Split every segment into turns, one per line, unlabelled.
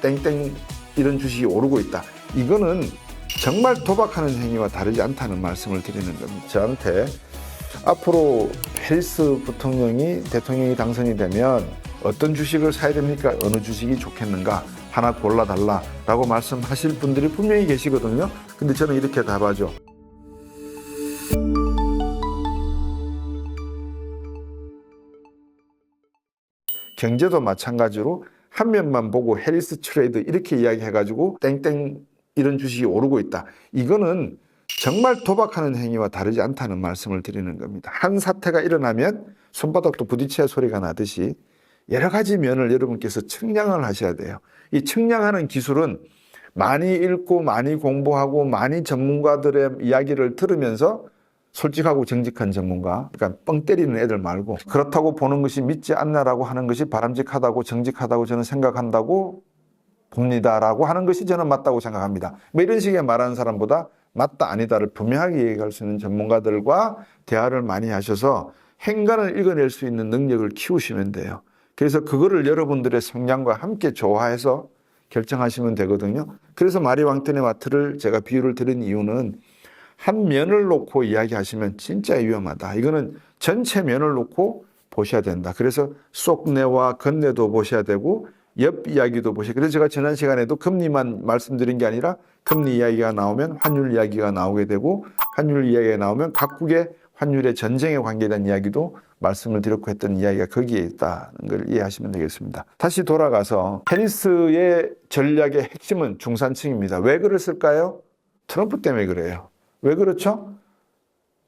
땡땡 이런 주식이 오르고 있다. 이거는 정말 도박하는 행위와 다르지 않다는 말씀을 드리는 겁니다. 저한테 앞으로 해리스 부통령이 대통령이 당선이 되면 어떤 주식을 사야 됩니까? 어느 주식이 좋겠는가? 하나 골라달라 라고 말씀하실 분들이 분명히 계시거든요. 근데 저는 이렇게 답하죠. 경제도 마찬가지로 한 면만 보고 해리스 트레이드 이렇게 이야기해가지고 땡땡 이런 주식이 오르고 있다. 이거는 정말 도박하는 행위와 다르지 않다는 말씀을 드리는 겁니다. 한 사태가 일어나면 손바닥도 부딪혀야 소리가 나듯이 여러 가지 면을 여러분께서 측량을 하셔야 돼요. 이 측량하는 기술은 많이 읽고 많이 공부하고 많이 전문가들의 이야기를 들으면서 솔직하고 정직한 전문가, 그러니까 뻥 때리는 애들 말고 그렇다고 보는 것이 믿지 않나라고 하는 것이 바람직하다고 정직하다고 저는 생각한다고 봅니다라고 하는 것이 저는 맞다고 생각합니다. 뭐 이런 식의 말하는 사람보다 맞다 아니다를 분명하게 얘기할 수 있는 전문가들과 대화를 많이 하셔서 행간을 읽어낼 수 있는 능력을 키우시면 돼요. 그래서 그거를 여러분들의 성향과 함께 조화해서 결정하시면 되거든요. 그래서 마리 왕턴의 마트를 제가 비유를 드린 이유는 한 면을 놓고 이야기하시면 진짜 위험하다. 이거는 전체 면을 놓고 보셔야 된다. 그래서 속내와 겉내도 보셔야 되고 옆 이야기도 보셔야 그래서 제가 지난 시간에도 금리만 말씀드린 게 아니라 금리 이야기가 나오면 환율 이야기가 나오게 되고 환율 이야기가 나오면 각국의 환율의 전쟁에 관계된 이야기도 말씀을 드렸고 했던 이야기가 거기에 있다는 걸 이해하시면 되겠습니다. 다시 돌아가서 해리스의 전략의 핵심은 중산층입니다. 왜 그랬을까요? 트럼프 때문에 그래요. 왜 그렇죠?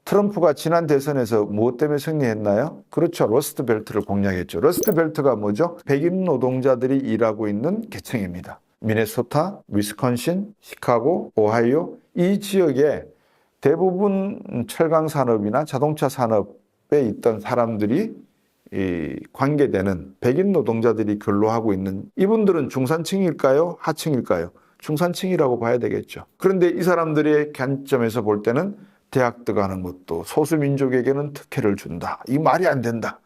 트럼프가 지난 대선에서 무엇 때문에 승리했나요? 그렇죠. 러스트 벨트를 공략했죠. 러스트 벨트가 뭐죠? 백인 노동자들이 일하고 있는 계층입니다. 미네소타, 위스콘신, 시카고, 오하이오 이 지역에 대부분 철강 산업이나 자동차 산업에 있던 사람들이 이 관계되는 백인 노동자들이 근로하고 있는 이분들은 중산층일까요? 하층일까요? 중산층이라고 봐야 되겠죠. 그런데 이 사람들의 관점에서 볼 때는 대학 들어가는 것도 소수민족에게는 특혜를 준다. 이 말이 안 된다.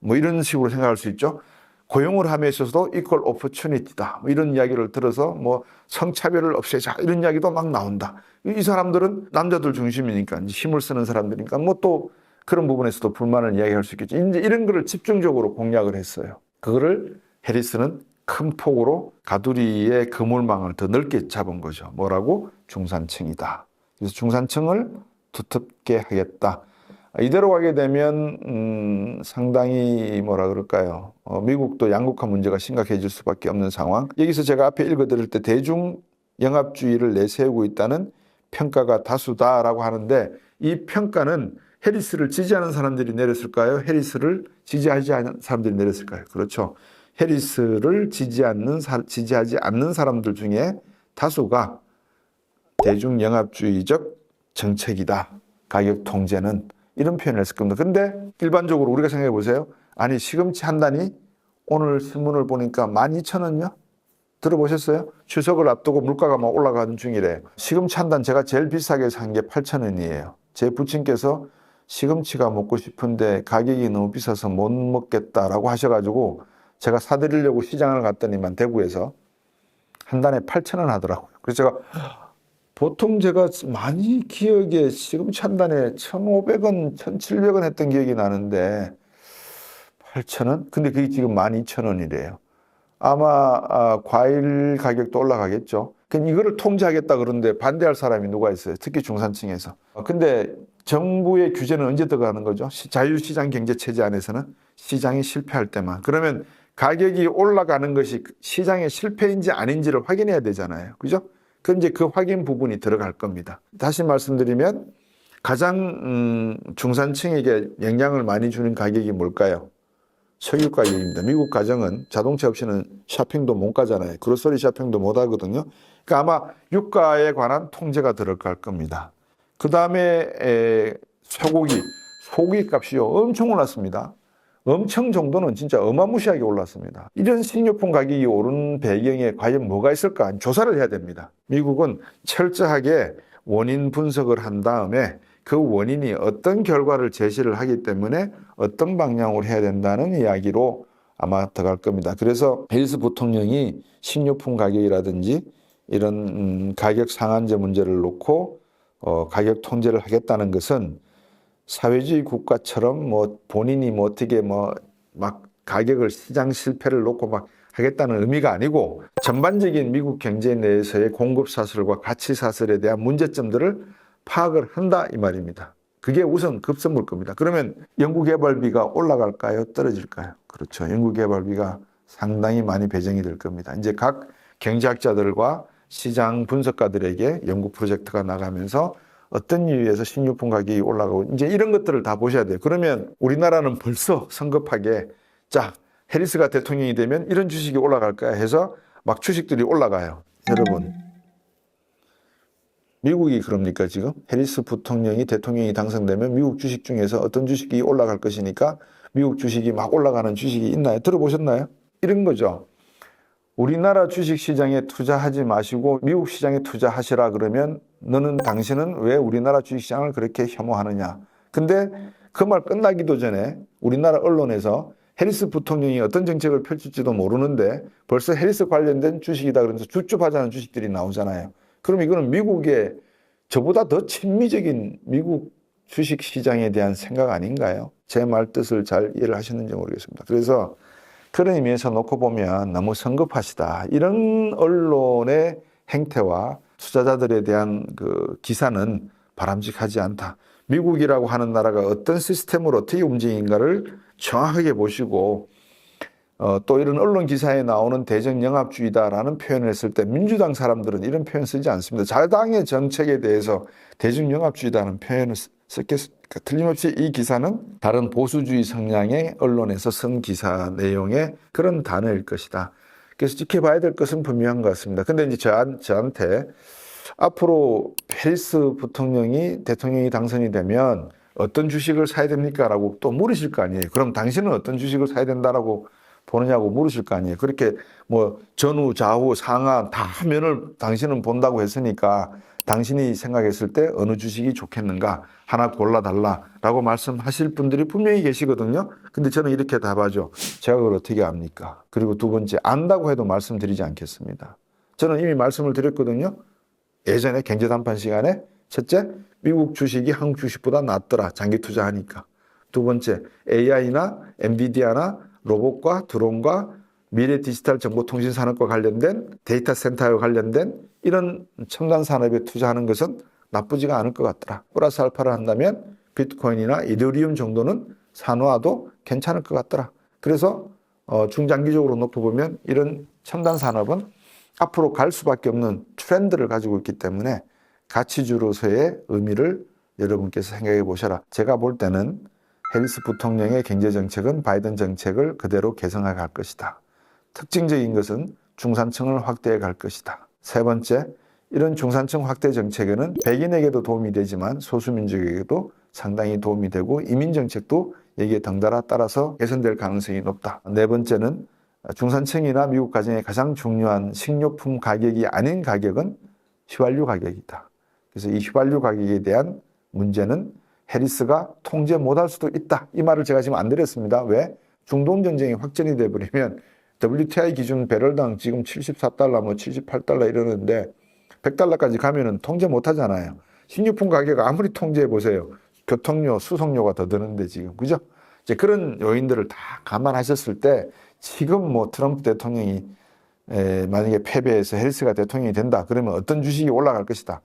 뭐 이런 식으로 생각할 수 있죠. 고용을 함에 있어서도 이퀄 오퍼튜니티다. 뭐 이런 이야기를 들어서 뭐 성차별을 없애자 이런 이야기도 막 나온다. 이 사람들은 남자들 중심이니까 힘을 쓰는 사람들이니까 뭐 또 그런 부분에서도 불만을 이야기할 수 있겠죠. 이제 이런 거를 집중적으로 공략을 했어요. 그거를 해리스는 큰 폭으로 가두리의 그물망을 더 넓게 잡은 거죠. 뭐라고? 중산층이다. 그래서 중산층을 두텁게 하겠다. 이대로 가게 되면 음, 상당히 뭐라 그럴까요? 어, 미국도 양극화 문제가 심각해질 수밖에 없는 상황. 여기서 제가 앞에 읽어드릴 때 대중 영합주의를 내세우고 있다는 평가가 다수다라고 하는데 이 평가는 해리스를 지지하는 사람들이 내렸을까요? 해리스를 지지하지 않는 사람들이 내렸을까요? 그렇죠. 해리스를 지지 않는 사, 지지하지 않는 사람들 중에 다수가 대중 영합주의적 정책이다. 가격 통제는 이런 표현을 했을 겁니다. 근데 일반적으로 우리가 생각해 보세요. 아니 시금치 한 단이 오늘 신문을 보니까 12,000원요? 들어보셨어요? 추석을 앞두고 물가가 막 올라가는 중이래. 시금치 한 단 제가 제일 비싸게 산 게 8,000원이에요. 제 부친께서 시금치가 먹고 싶은데 가격이 너무 비싸서 못 먹겠다라고 하셔가지고 제가 사드리려고 시장을 갔더니만 대구에서 한 단에 8,000원 하더라고요. 그래서 제가 보통 제가 많이 기억에 시금치 한 단에 1,500원, 1,700원 했던 기억이 나는데 8,000원? 근데 그게 지금 12,000원이래요. 아마 아, 과일 가격도 올라가겠죠. 그럼 이거를 통제하겠다 그러는데 반대할 사람이 누가 있어요? 특히 중산층에서. 어, 근데 정부의 규제는 언제 들어가는 거죠? 시- 자유시장 경제 체제 안에서는 시장이 실패할 때만. 그러면 가격이 올라가는 것이 시장의 실패인지 아닌지를 확인해야 되잖아요. 그죠? 그럼 이제 그 확인 부분이 들어갈 겁니다. 다시 말씀드리면 가장 음, 중산층에게 영향을 많이 주는 가격이 뭘까요? 석유 가격입니다. 미국 가정은 자동차 없이는 쇼핑도 못 가잖아요. 그로서리 쇼핑도 못 하거든요. 그러니까 아마 유가에 관한 통제가 들어갈 겁니다. 그 다음에 소고기, 소고기 값이요 엄청 올랐습니다. 엄청 정도는 진짜 어마무시하게 올랐습니다. 이런 식료품 가격이 오른 배경에 과연 뭐가 있을까 조사를 해야 됩니다. 미국은 철저하게 원인 분석을 한 다음에 그 원인이 어떤 결과를 제시를 하기 때문에 어떤 방향으로 해야 된다는 이야기로 아마 들어갈 겁니다. 그래서 헬스 부통령이 식료품 가격이라든지 이런 음, 가격 상한제 문제를 놓고 어, 가격 통제를 하겠다는 것은 사회주의 국가처럼 뭐 본인이 뭐 어떻게 뭐 막 가격을 시장 실패를 놓고 막 하겠다는 의미가 아니고 전반적인 미국 경제 내에서의 공급 사슬과 가치 사슬에 대한 문제점들을 파악을 한다 이 말입니다. 그게 우선 급선물 겁니다. 그러면 연구개발비가 올라갈까요? 떨어질까요? 그렇죠. 연구개발비가 상당히 많이 배정이 될 겁니다. 이제 각 경제학자들과 시장 분석가들에게 연구 프로젝트가 나가면서 어떤 이유에서 식료품 가격이 올라가고 이제 이런 것들을 다 보셔야 돼요. 그러면 우리나라는 벌써 성급하게 자 해리스가 대통령이 되면 이런 주식이 올라갈까 해서 막 주식들이 올라가요. 여러분 미국이 그럽니까 지금 해리스 부통령이 대통령이 당선되면 미국 주식 중에서 어떤 주식이 올라갈 것이니까 미국 주식이 막 올라가는 주식이 있나요? 들어보셨나요? 이런 거죠. 우리나라 주식 시장에 투자하지 마시고 미국 시장에 투자하시라 그러면 너는 당신은 왜 우리나라 주식 시장을 그렇게 혐오하느냐. 근데 그 말 끝나기도 전에 우리나라 언론에서 해리스 부통령이 어떤 정책을 펼칠지도 모르는데 벌써 해리스 관련된 주식이다 그러면서 쭈쭈하자는 주식들이 나오잖아요. 그럼 이거는 미국의 저보다 더 친미적인 미국 주식 시장에 대한 생각 아닌가요? 제 말 뜻을 잘 이해를 하셨는지 모르겠습니다. 그래서 그런 의미에서 놓고 보면 너무 성급하시다. 이런 언론의 행태와 투자자들에 대한 그 기사는 바람직하지 않다. 미국이라고 하는 나라가 어떤 시스템으로 어떻게 움직인가를 정확하게 보시고 어, 또 이런 언론 기사에 나오는 대정 영합주의다라는 표현을 했을 때 민주당 사람들은 이런 표현 쓰지 않습니다. 자당의 정책에 대해서 대중 영합주의다는 표현을 썼겠습니까? 틀림없이 이 기사는 다른 보수주의 성향의 언론에서 쓴 기사 내용의 그런 단어일 것이다. 그래서 지켜봐야 될 것은 분명한 것 같습니다. 근데 이제 저, 저한테 앞으로 페리스 부통령이 대통령이 당선이 되면 어떤 주식을 사야 됩니까? 라고 또 물으실 거 아니에요. 그럼 당신은 어떤 주식을 사야 된다라고 보느냐고 물으실 거 아니에요. 그렇게 뭐 전후, 좌우, 상하 다 면을 당신은 본다고 했으니까 당신이 생각했을 때 어느 주식이 좋겠는가 하나 골라달라라고 말씀하실 분들이 분명히 계시거든요. 근데 저는 이렇게 답하죠. 제가 그걸 어떻게 압니까? 그리고 두 번째, 안다고 해도 말씀드리지 않겠습니다. 저는 이미 말씀을 드렸거든요. 예전에 경제담판 시간에 첫째, 미국 주식이 한국 주식보다 낫더라. 장기 투자하니까. 두 번째, AI나 엔비디아나 로봇과 드론과 미래 디지털 정보통신 산업과 관련된 데이터 센터와 관련된 이런 첨단 산업에 투자하는 것은 나쁘지가 않을 것 같더라. 플러스 알파를 한다면 비트코인이나 이더리움 정도는 산화도 괜찮을 것 같더라. 그래서 어, 중장기적으로 놓고 보면 이런 첨단 산업은 앞으로 갈 수밖에 없는 트렌드를 가지고 있기 때문에 가치주로서의 의미를 여러분께서 생각해 보셔라. 제가 볼 때는 해리스 부통령의 경제 정책은 바이든 정책을 그대로 개성해 갈 것이다. 특징적인 것은 중산층을 확대해 갈 것이다. 세 번째, 이런 중산층 확대 정책에는 백인에게도 도움이 되지만 소수민족에게도 상당히 도움이 되고 이민 정책도 여기에 덩달아 따라서 개선될 가능성이 높다. 네 번째는 중산층이나 미국 가정의 가장 중요한 식료품 가격이 아닌 가격은 휘발유 가격이다. 그래서 이 휘발유 가격에 대한 문제는 해리스가 통제 못할 수도 있다. 이 말을 제가 지금 안 드렸습니다. 왜? 중동 전쟁이 확전이 돼 버리면 WTI 기준 배럴당 지금 74달러, 뭐 78달러 이러는데 100달러까지 가면은 통제 못 하잖아요. 식료품 가격 아무리 통제해 보세요. 교통료, 수송료가 더 드는데 지금. 그죠? 이제 그런 요인들을 다 감안하셨을 때 지금 뭐 트럼프 대통령이 에, 만약에 패배해서 헬스가 대통령이 된다. 그러면 어떤 주식이 올라갈 것이다.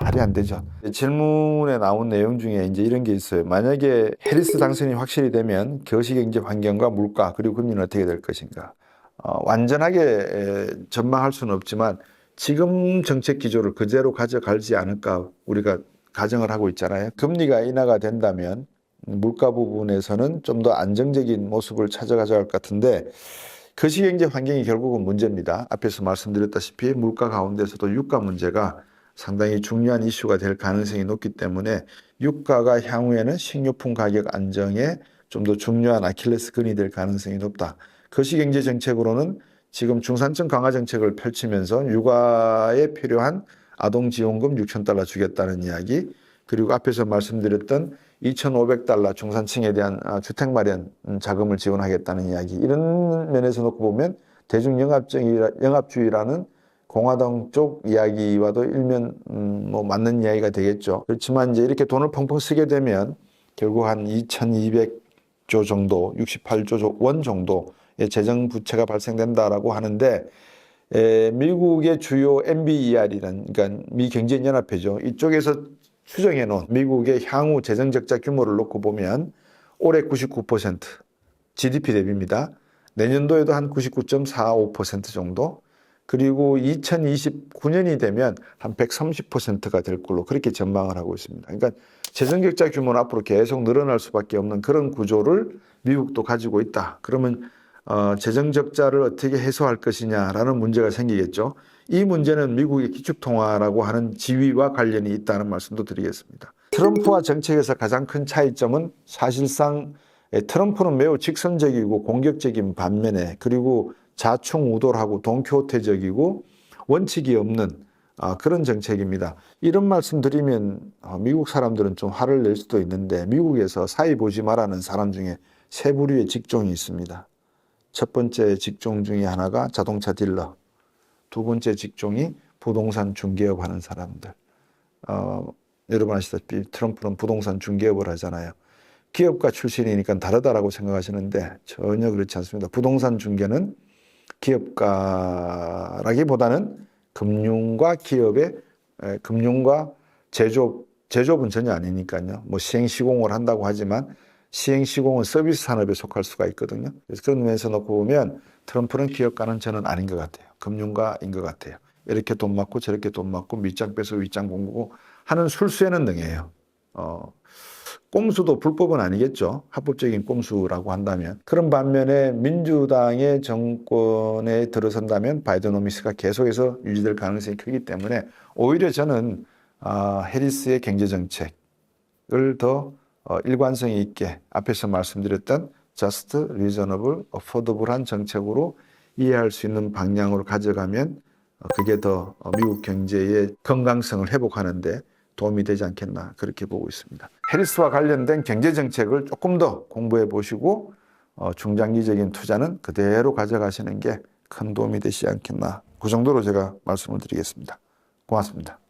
말이 안 되죠. 질문에 나온 내용 중에 이제 이런 게 있어요. 만약에 해리스 당선이 확실히 되면 거시경제 환경과 물가 그리고 금리는 어떻게 될 것인가. 어, 완전하게 에, 전망할 수는 없지만 지금 정책 기조를 그대로 가져갈지 않을까 우리가 가정을 하고 있잖아요. 금리가 인하가 된다면 물가 부분에서는 좀 더 안정적인 모습을 찾아가져갈 것 같은데 거시경제 환경이 결국은 문제입니다. 앞에서 말씀드렸다시피 물가 가운데서도 유가 문제가 상당히 중요한 이슈가 될 가능성이 높기 때문에 유가가 향후에는 식료품 가격 안정에 좀 더 중요한 아킬레스건이 될 가능성이 높다. 거시경제 정책으로는 지금 중산층 강화 정책을 펼치면서 육아에 필요한 아동 지원금 6천 달러 주겠다는 이야기, 그리고 앞에서 말씀드렸던 2,500달러 중산층에 대한 아, 주택 마련 음, 자금을 지원하겠다는 이야기 이런 면에서 놓고 보면 대중 영합주의라는 공화당 쪽 이야기와도 일면 음, 뭐 맞는 이야기가 되겠죠. 그렇지만 이제 이렇게 돈을 펑펑 쓰게 되면 결국 한 2,200조 정도, 68조 원 정도의 재정 부채가 발생된다라고 하는데 에, 미국의 주요 MBER이란 그러니까 미 경제연합회죠. 이쪽에서 추정해 놓은 미국의 향후 재정 적자 규모를 놓고 보면 올해 99% GDP 대비입니다. 내년도에도 한 99.45% 정도 그리고 2029년이 되면 한 130%가 될 걸로 그렇게 전망을 하고 있습니다. 그러니까 재정 적자 규모는 앞으로 계속 늘어날 수밖에 없는 그런 구조를 미국도 가지고 있다. 그러면 어, 재정 적자를 어떻게 해소할 것이냐라는 문제가 생기겠죠. 이 문제는 미국의 기축통화라고 하는 지위와 관련이 있다는 말씀도 드리겠습니다. 트럼프와 정책에서 가장 큰 차이점은 사실상 예, 트럼프는 매우 직선적이고 공격적인 반면에 그리고 자충우돌하고 동키호테적이고 원칙이 없는 아, 그런 정책입니다. 이런 말씀 드리면 어, 미국 사람들은 좀 화를 낼 수도 있는데 미국에서 사이 보지 말라는 사람 중에 세 부류의 직종이 있습니다. 첫 번째 직종 중에 하나가 자동차 딜러, 두 번째 직종이 부동산 중개업 하는 사람들. 어, 여러분 아시다시피 트럼프는 부동산 중개업을 하잖아요. 기업가 출신이니까 다르다라고 생각하시는데 전혀 그렇지 않습니다. 부동산 중개는 기업가라기보다는 금융과 기업의 에, 금융과 제조업 제조업은 전혀 아니니까요. 뭐 시행 시공을 한다고 하지만 시행 시공은 서비스 산업에 속할 수가 있거든요. 그래서 그런 면에서 놓고 보면 트럼프는 기업가는 저는 아닌 것 같아요. 금융가인 것 같아요. 이렇게 돈 맞고 저렇게 돈 맞고 밑장 빼서 윗장 공부고 하는 술수에는 능해요. 어, 꼼수도 불법은 아니겠죠. 합법적인 꼼수라고 한다면. 그런 반면에 민주당의 정권에 들어선다면 바이드노미스가 계속해서 유지될 가능성이 크기 때문에 오히려 저는 아, 해리스의 경제 정책을 더 어, 일관성이 있게 앞에서 말씀드렸던 just, reasonable, affordable한 정책으로 이해할 수 있는 방향으로 가져가면 어, 그게 더 어, 미국 경제의 건강성을 회복하는데 도움이 되지 않겠나 그렇게 보고 있습니다. 해리스와 관련된 경제 정책을 조금 더 공부해 보시고 어, 중장기적인 투자는 그대로 가져가시는 게 큰 도움이 되지 않겠나 그 정도로 제가 말씀을 드리겠습니다. 고맙습니다.